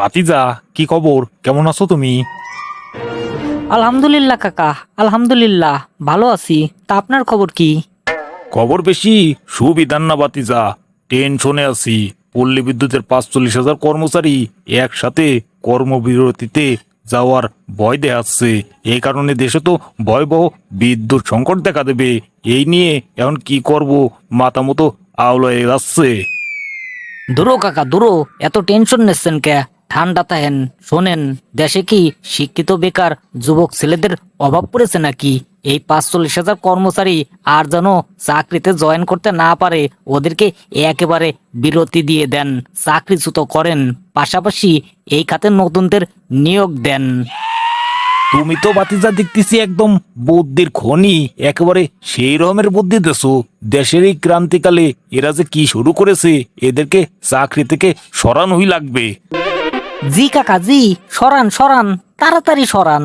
ভাতিজা কি খবর? কেমন আছো তুমি? আলহামদুলিল্লাহ কাকা আলহামদুলিল্লাহ ভালো আছি। তা আপনার খবর কি? খবর বেশি সুবিধান না বাতিজা টেনশনে আছি। পল্লী বিদ্যুতের পাঁচচল্লিশ হাজার কর্মচারী একসাথে কর্মবিরতিতে যাওয়ার ভয় দেখাচ্ছে। এই কারণে দেশে তো ভয়াবহ বিদ্যুৎ সংকট দেখা দেবে। এই নিয়ে এখন কি করব মাথা মতো আওলায় যাচ্ছে। দূরো কাকা দূরো এত টেনশন নিচ্ছেন কে? ঠান্ডা তাহেন শোনেন, দেশে কি শিক্ষিত বেকার যুবক ছেলেদের অভাব পড়েছে নাকি? এই পাঁচচল্লিশ হাজার কর্মচারী আর যেন চাকরিতে জয়েন করতে না পারে, ওদেরকে একেবারে বিরতি দিয়ে দেন, চাকরিচ্যুত করেন, পাশাপাশি এই খাতে নতুনদের নিয়োগ দেন। তুমি তো বাতিজা দেখতেছি একদম বুদ্ধির খনি, একেবারে সেই রকমের বুদ্ধি দেছো। দেশের এই ক্রান্তিকালে এরা যে কি শুরু করেছে, এদেরকে চাকরি থেকে সরানোই লাগবে। জি কাকা জি সরান সরান তাড়াতাড়ি সরান।